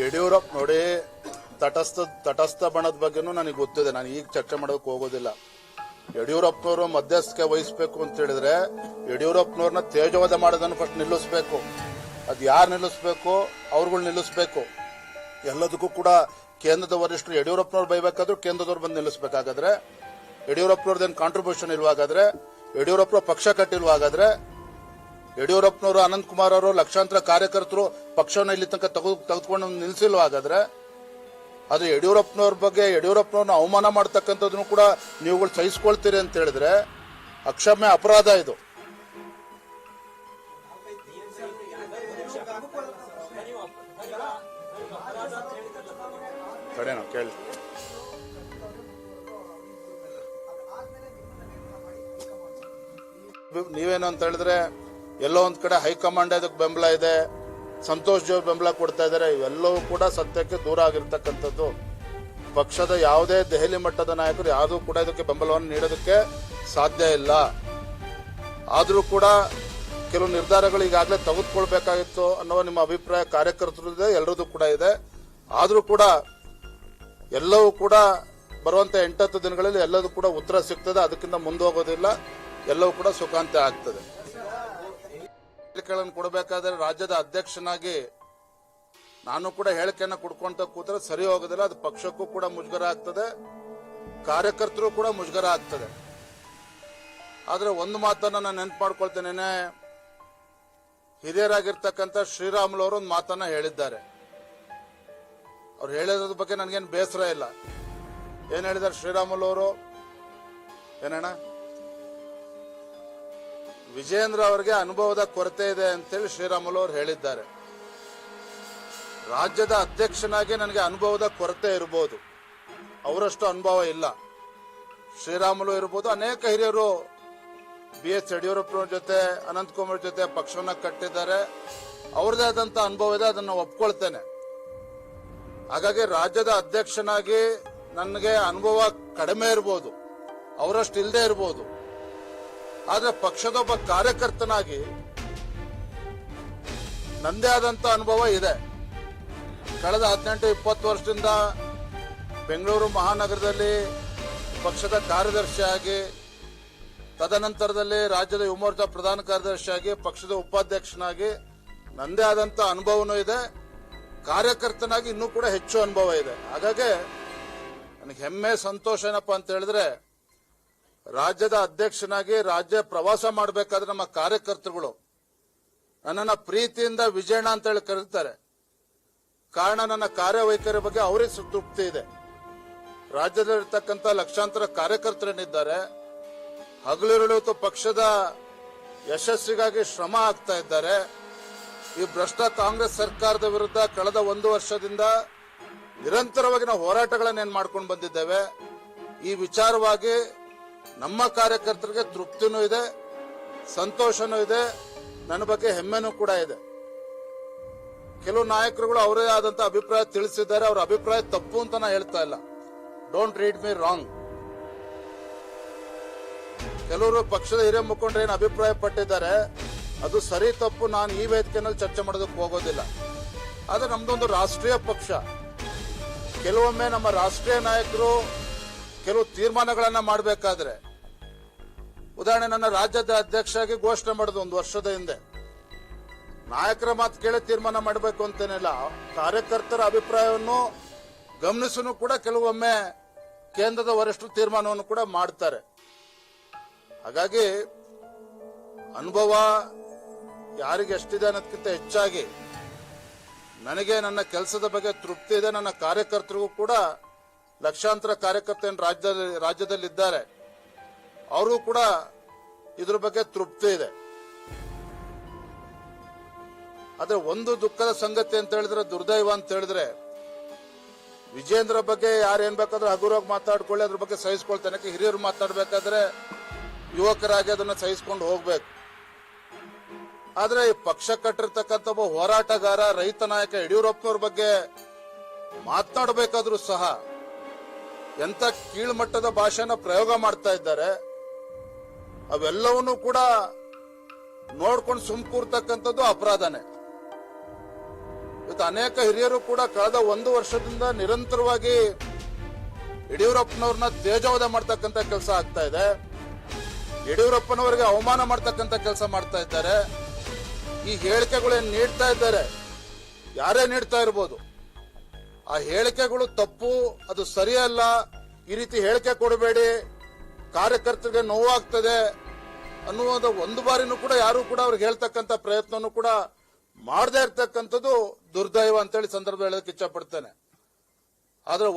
ಯಡಿಯೂರಪ್ಪ ನೋಡಿ, ತಟಸ್ಥ ತಟಸ್ಥ ಬಣದ ಬಗ್ಗೆನೂ ನನಗೆ ಗೊತ್ತಿದೆ. ನಾನು ಈಗ ಚರ್ಚೆ ಮಾಡೋಕೆ ಹೋಗೋದಿಲ್ಲ. ಯಡಿಯೂರಪ್ಪನವರು ಮಧ್ಯಸ್ಥಿಕೆ ವಹಿಸಬೇಕು ಅಂತ ಹೇಳಿದ್ರೆ, ಯಡಿಯೂರಪ್ಪನವ್ರನ್ನ ತೇಜವಾದ ಮಾಡೋದನ್ನು ಫಸ್ಟ್ ನಿಲ್ಲಿಸಬೇಕು. ಅದು ಯಾರು ನಿಲ್ಲಿಸಬೇಕು? ಅವ್ರುಗಳು ನಿಲ್ಲಿಸಬೇಕು. ಎಲ್ಲದಕ್ಕೂ ಕೂಡ ಕೇಂದ್ರದ ವರಿಷ್ಠರು ಯಡಿಯೂರಪ್ಪನವ್ರು ಬೈಬೇಕಾದ್ರೂ ಕೇಂದ್ರದವ್ರು ಬಂದು ನಿಲ್ಲಿಸಬೇಕಾಗಾದ್ರೆ ಯಡಿಯೂರಪ್ಪನವ್ರದ್ದೇನು ಕಾಂಟ್ರಿಬ್ಯೂಷನ್ ಇಲ್ವಾಗಾದ್ರೆ ಯಡಿಯೂರಪ್ಪನ ಪಕ್ಷ ಕಟ್ಟಿಲ್ವಾಗಾದ್ರೆ ಯಡಿಯೂರಪ್ಪನವರು ಅನಂತ್ ಕುಮಾರ್ ಅವರು, ಲಕ್ಷಾಂತರ ಕಾರ್ಯಕರ್ತರು ಪಕ್ಷವನ್ನು ಇಲ್ಲಿ ತನಕ ತೆಗೆದು ತೆಗೆದುಕೊಂಡು ನಿಲ್ಸಿಲ್ವ ಹಾಗಾದ್ರೆ? ಅದು ಯಡಿಯೂರಪ್ಪನವ್ರ ಬಗ್ಗೆ, ಯಡಿಯೂರಪ್ಪನವ್ರನ್ನ ಅವಮಾನ ಮಾಡ್ತಕ್ಕಂಥದ್ದನ್ನು ಕೂಡ ನೀವುಗಳು ಸಹಿಸ್ಕೊಳ್ತೀರಿ ಅಂತ ಹೇಳಿದ್ರೆ ಅಕ್ಷಮ್ಯ ಅಪರಾಧ ಇದು. ಕೇಳಿ. ನೀವೇನು ಅಂತ ಹೇಳಿದ್ರೆ ಎಲ್ಲೋ ಒಂದು ಕಡೆ ಹೈಕಮಾಂಡ್ ಅದಕ್ಕೆ ಬೆಂಬಲ ಇದೆ, ಸಂತೋಷ್ ಜೋ ಬೆಂಬಲ ಕೊಡ್ತಾ ಇದ್ದಾರೆ ಇವೆಲ್ಲವೂ ಕೂಡ ಸತ್ಯಕ್ಕೆ ದೂರ ಆಗಿರ್ತಕ್ಕಂಥದ್ದು. ಪಕ್ಷದ ಯಾವುದೇ ದೆಹಲಿ ಮಟ್ಟದ ನಾಯಕರು ಯಾವುದೂ ಕೂಡ ಇದಕ್ಕೆ ಬೆಂಬಲವನ್ನು ನೀಡೋದಕ್ಕೆ ಸಾಧ್ಯ ಇಲ್ಲ. ಆದರೂ ಕೂಡ ಕೆಲವು ನಿರ್ಧಾರಗಳು ಈಗಾಗಲೇ ತೆಗೆದುಕೊಳ್ಬೇಕಾಗಿತ್ತು ಅನ್ನೋ ನಿಮ್ಮ ಅಭಿಪ್ರಾಯ ಕಾರ್ಯಕರ್ತರು ಇದೆ ಎಲ್ಲರದ್ದು ಕೂಡ ಇದೆ. ಆದರೂ ಕೂಡ ಎಲ್ಲವೂ ಕೂಡ ಬರುವಂತ ಎಂಟತ್ತು ದಿನಗಳಲ್ಲಿ ಎಲ್ಲದೂ ಕೂಡ ಉತ್ತರ ಸಿಗ್ತದೆ, ಅದಕ್ಕಿಂತ ಮುಂದೋಗೋದಿಲ್ಲ ಎಲ್ಲವೂ ಕೂಡ ಸುಖಾಂತ್ಯ ಆಗ್ತದೆ. ಹೇಳಿಕೆಗಳನ್ನು ಕೊಡಬೇಕಾದ್ರೆ ರಾಜ್ಯದ ಅಧ್ಯಕ್ಷನಾಗಿ ನಾನು ಕೂಡ ಹೇಳಿಕೆಯನ್ನ ಕೊಡ್ಕೊಂತ ಕೂತ್ರೆ ಸರಿ ಹೋಗೋದಿಲ್ಲ, ಅದು ಪಕ್ಷಕ್ಕೂ ಕೂಡ ಮುಜುಗರ ಆಗ್ತದೆ, ಕಾರ್ಯಕರ್ತರು ಕೂಡ ಮುಜುಗರ ಆಗ್ತದೆ. ಆದ್ರೆ ಒಂದು ಮಾತನ್ನ ನಾನು ನೆನ್ಪು ಮಾಡ್ಕೊಳ್ತೇನೆ ಹಿರಿಯರಾಗಿರ್ತಕ್ಕಂಥ ಶ್ರೀರಾಮುಲು ಅವರು ಒಂದು ಮಾತನ್ನ ಹೇಳಿದ್ದಾರೆ. ಅವ್ರು ಹೇಳಿದ್ರ ಬಗ್ಗೆ ನನಗೇನು ಬೇಸರ ಇಲ್ಲ. ಏನ್ ಹೇಳಿದ್ದಾರೆ ಶ್ರೀರಾಮುಲು ಅವರು? ಏನಣ್ಣ? ವಿಜೇಂದ್ರ ಅವರಿಗೆ ಅನುಭವದ ಕೊರತೆ ಇದೆ ಅಂತೇಳಿ ಶ್ರೀರಾಮುಲು ಅವರು ಹೇಳಿದ್ದಾರೆ. ರಾಜ್ಯದ ಅಧ್ಯಕ್ಷನಾಗಿ ನನಗೆ ಅನುಭವದ ಕೊರತೆ ಇರಬಹುದು ಅವರಷ್ಟು ಅನುಭವ ಇಲ್ಲ. ಶ್ರೀರಾಮುಲು ಇರ್ಬೋದು. ಅನೇಕ ಹಿರಿಯರು ಬಿ ಎಸ್ ಯಡಿಯೂರಪ್ಪನವ್ರ ಜೊತೆ ಅನಂತಕುಮಾರ್ ಜೊತೆ ಪಕ್ಷವನ್ನ ಕಟ್ಟಿದ್ದಾರೆ. ಅವ್ರದೇ ಆದಂತ ಅನುಭವ ಇದೆ, ಅದನ್ನು ಒಪ್ಕೊಳ್ತೇನೆ. ಹಾಗಾಗಿ ರಾಜ್ಯದ ಅಧ್ಯಕ್ಷನಾಗಿ ನನಗೆ ಅನುಭವ ಕಡಿಮೆ ಇರ್ಬೋದು. ಅವರಷ್ಟು ಇಲ್ಲದೆ ಇರ್ಬೋದು. ಆದ್ರೆ ಪಕ್ಷದ ಒಬ್ಬ ಕಾರ್ಯಕರ್ತನಾಗಿ ನಂದೇ ಆದಂತ ಅನುಭವ ಇದೆ. ಕಳೆದ ಹದಿನೆಂಟು ಇಪ್ಪತ್ತು ವರ್ಷದಿಂದ ಬೆಂಗಳೂರು ಮಹಾನಗರದಲ್ಲಿ ಪಕ್ಷದ ಕಾರ್ಯದರ್ಶಿಯಾಗಿ, ತದನಂತರದಲ್ಲಿ ರಾಜ್ಯದ ಯುವ ಪ್ರಧಾನ ಕಾರ್ಯದರ್ಶಿಯಾಗಿ, ಪಕ್ಷದ ಉಪಾಧ್ಯಕ್ಷನಾಗಿ ನಂದೇ ಆದಂತ ಅನುಭವನೂ ಇದೆ. ಕಾರ್ಯಕರ್ತನಾಗಿ ಇನ್ನೂ ಕೂಡ ಹೆಚ್ಚು ಅನುಭವ ಇದೆ. ಹಾಗಾಗಿ ನನಗೆ ಹೆಮ್ಮೆ, ಸಂತೋಷ ಏನಪ್ಪಾ ಅಂತ ಹೇಳಿದ್ರೆ ರಾಜ್ಯದ ಅಧ್ಯಕ್ಷನಾಗಿ ರಾಜ್ಯ ಪ್ರವಾಸ ಮಾಡಬೇಕಾದ್ರೆ ನಮ್ಮ ಕಾರ್ಯಕರ್ತರುಗಳು. ನನ್ನನ್ನ ಪ್ರೀತಿಯಿಂದ ವಿಜಯಣ್ಣ ಅಂತ ಹೇಳಿ ಕರೀತಾರೆ. ಕಾರಣ ನನ್ನ ಕಾರ್ಯವೈಖರಿ ಬಗ್ಗೆ ಅವರೇ ತೃಪ್ತಿ ಇದೆ. ರಾಜ್ಯದಲ್ಲಿರ್ತಕ್ಕಂಥ ಲಕ್ಷಾಂತರ ಕಾರ್ಯಕರ್ತರೇನಿದ್ದಾರೆ ಹಗಲಿರುಳಿತು ಪಕ್ಷದ ಯಶಸ್ಸಿಗಾಗಿ ಶ್ರಮ ಆಗ್ತಾ ಇದ್ದಾರೆ. ಈ ಭ್ರಷ್ಟ ಕಾಂಗ್ರೆಸ್ ಸರ್ಕಾರದ ವಿರುದ್ಧ ಕಳೆದ ಒಂದು ವರ್ಷದಿಂದ ನಿರಂತರವಾಗಿ ನಾವು ಹೋರಾಟಗಳನ್ನೇನು ಮಾಡ್ಕೊಂಡು ಬಂದಿದ್ದೇವೆ. ಈ ವಿಚಾರವಾಗಿ ನಮ್ಮ ಕಾರ್ಯಕರ್ತರಿಗೆ ತೃಪ್ತಿನೂ ಇದೆ, ಸಂತೋಷನೂ ಇದೆ, ನನ್ನ ಬಗ್ಗೆ ಹೆಮ್ಮೆನೂ ಕೂಡ ಇದೆ. ಕೆಲವು ನಾಯಕರುಗಳು ಅವರೇ ಆದಂತ ಅಭಿಪ್ರಾಯ ತಿಳಿಸಿದ್ದಾರೆ, ಅವ್ರ ಅಭಿಪ್ರಾಯ ತಪ್ಪು ಅಂತ ನಾ ಹೇಳ್ತಾ ಇಲ್ಲ. ಡೋಂಟ್ ರೀಡ್ ಮೀ ರಾಂಗ್ ಕೆಲವರು ಪಕ್ಷದ ಹಿರಿಯ ಮುಖಂಡರು ಏನು ಅಭಿಪ್ರಾಯ ಪಟ್ಟಿದ್ದಾರೆ, ಅದು ಸರಿ ತಪ್ಪು, ನಾನು ಈ ವೇದಿಕೆಯಲ್ಲಿ ಚರ್ಚೆ ಮಾಡೋದಕ್ಕೆ ಹೋಗೋದಿಲ್ಲ. ಆದ್ರೆ ನಮ್ದೊಂದು ರಾಷ್ಟ್ರೀಯ ಪಕ್ಷ. ಕೆಲವೊಮ್ಮೆ ನಮ್ಮ ರಾಷ್ಟ್ರೀಯ ನಾಯಕರು ಕೆಲವು ತೀರ್ಮಾನಗಳನ್ನ ಮಾಡಬೇಕಾದ್ರೆ. ಉದಾಹರಣೆ, ನನ್ನ ರಾಜ್ಯದ ಅಧ್ಯಕ್ಷರಾಗಿ ಘೋಷಣೆ ಮಾಡಿದ ಒಂದು ವರ್ಷದ ಹಿಂದೆ. ನಾಯಕರ ಮಾತು ಕೇಳಿ ತೀರ್ಮಾನ ಮಾಡಬೇಕು ಅಂತೇನಿಲ್ಲ. ಕಾರ್ಯಕರ್ತರ ಅಭಿಪ್ರಾಯವನ್ನು ಗಮನಿಸನು ಕೂಡ ಕೆಲವೊಮ್ಮೆ ಕೇಂದ್ರದ ವರಿಷ್ಠರು ತೀರ್ಮಾನವನ್ನು ಕೂಡ ಮಾಡ್ತಾರೆ. ಹಾಗಾಗಿ ಅನುಭವ ಯಾರಿಗೆ ಎಷ್ಟಿದೆ ಅನ್ನೋದಕ್ಕಿಂತ ಹೆಚ್ಚಾಗಿ ನನಗೆ ನನ್ನ ಕೆಲಸದ ಬಗ್ಗೆ ತೃಪ್ತಿ ಇದೆ. ನನ್ನ ಕಾರ್ಯಕರ್ತರಿಗೂ ಕೂಡ ಲಕ್ಷಾಂತರ ಕಾರ್ಯಕರ್ತರು ರಾಜ್ಯ ರಾಜ್ಯದಲ್ಲಿ, ರಾಜ್ಯದಲ್ಲಿದ್ದಾರೆ. ಅವರು ಕೂಡ ಇದ್ರ ಬಗ್ಗೆ ತೃಪ್ತಿ ಇದೆ. ಆದ್ರೆ ಒಂದು ದುಃಖದ ಸಂಗತಿ ಅಂತ ಹೇಳಿದ್ರೆ, ದುರ್ದೈವ ಅಂತ ಹೇಳಿದ್ರೆ, ವಿಜೇಂದ್ರ ಬಗ್ಗೆ ಯಾರು ಏನ್ ಬೇಕಾದ್ರೂ ಹಗುರವಾಗಿ ಮಾತಾಡ್ಕೊಳ್ಳಿ, ಅದ್ರ ಬಗ್ಗೆ ಸಹಿಸ್ಕೊಳ್ತಾನೆ. ಹಿರಿಯರು ಮಾತಾಡ್ಬೇಕಾದ್ರೆ ಯುವಕರಾಗಿ ಅದನ್ನ ಸಹಿಸ್ಕೊಂಡು ಹೋಗ್ಬೇಕು. ಆದ್ರೆ ಈ ಪಕ್ಷ ಕಟ್ಟಿರ್ತಕ್ಕಂಥ ಒಬ್ಬ ಹೋರಾಟಗಾರ, ರೈತ ನಾಯಕ ಯಡಿಯೂರಪ್ಪನವ್ರ ಬಗ್ಗೆ ಮಾತನಾಡಬೇಕಾದ್ರೂ ಸಹ ಎಂತ ಕೀಳ್ಮಟ್ಟದ ಭಾಷೆನ ಪ್ರಯೋಗ ಮಾಡ್ತಾ ಇದ್ದಾರೆ, ಅವೆಲ್ಲವನ್ನೂ ಕೂಡ ನೋಡ್ಕೊಂಡು ಸುಮ್ ಕೂರ್ತಕ್ಕಂಥದ್ದು ಅಪರಾಧನೇ. ಇವತ್ತು ಅನೇಕ ಹಿರಿಯರು ಕೂಡ ಕಳೆದ ಒಂದು ವರ್ಷದಿಂದ ನಿರಂತರವಾಗಿ ಯಡಿಯೂರಪ್ಪನವ್ರನ್ನ ತೇಜೋವಧೆ ಮಾಡ್ತಕ್ಕಂಥ ಕೆಲಸ ಆಗ್ತಾ ಇದೆ. ಯಡಿಯೂರಪ್ಪನವರಿಗೆ ಅವಮಾನ ಮಾಡ್ತಕ್ಕಂಥ ಕೆಲಸ ಮಾಡ್ತಾ ಇದ್ದಾರೆ. ಈ ಹೇಳಿಕೆಗಳೇನು ನೀಡ್ತಾ ಇದ್ದಾರೆ, ಯಾರೇ ನೀಡ್ತಾ ಇರ್ಬೋದು. ಆ ಹೇಳಿಕೆಗಳು ತಪ್ಪು, ಅದು ಸರಿಯಲ್ಲ. ಈ ರೀತಿ ಹೇಳಿಕೆ ಕೊಡಬೇಡಿ. ಕಾರ್ಯಕರ್ತರಿಗೆ ನೋವಾಗ್ತದೆ ಅನ್ನುವುದು ಒಂದು ಬಾರಿನೂ ಕೂಡ ಯಾರು ಕೂಡ ಅವ್ರಿಗೆ ಹೇಳ್ತಕ್ಕಂಥ ಪ್ರಯತ್ನನೂ ಕೂಡ ಮಾಡದೇ ಇರ್ತಕ್ಕಂಥದ್ದು ದುರ್ದೈವ ಅಂತೇಳಿ ಸಂದರ್ಭ ಹೇಳೋದಕ್ಕೆ ಇಚ್ಛಪಡ್ತೇನೆ ಆದ್ರೆ